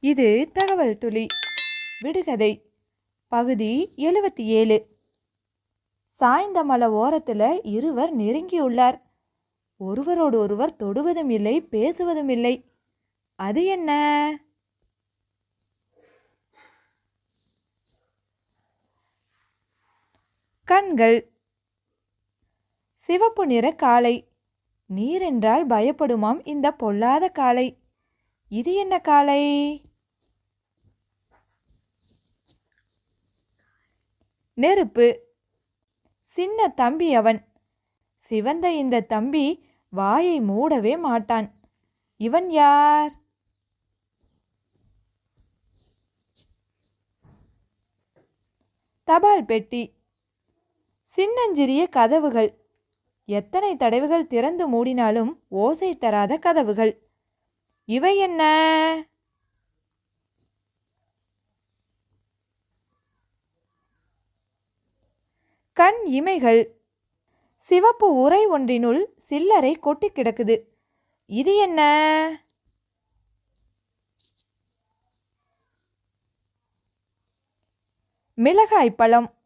இது தகவல் துளி. விடுகதை. பகுதி எழுபத்தி ஏழு. சாய்ந்த மலை ஓரத்தில் இருவர் நெருங்கியுள்ளார். ஒருவரோடு ஒருவர் தொடுவதும் இல்லை பேசுவதும் இல்லை. அது என்ன? கண்கள். சிவப்பு நிற காளை நீரென்றால் பயப்படுமாம் இந்த பொல்லாத காளை இது என்ன காளை நெருப்பு. சின்ன தம்பி அவன். சிவந்த இந்த தம்பி வாயை மூடவே மாட்டான். இவன் யார்? தபால் பெட்டி. சின்னஞ்சிறிய கதவுகள். எத்தனை தடவைகள் திறந்து மூடினாலும் ஓசை தராத கதவுகள். இவை என்ன? கண் இமைகள். சிவப்பு உறை ஒன்றினுள் சில்லறை கொட்டி கிடக்குது. இது என்ன? மிளகாய் பழம்.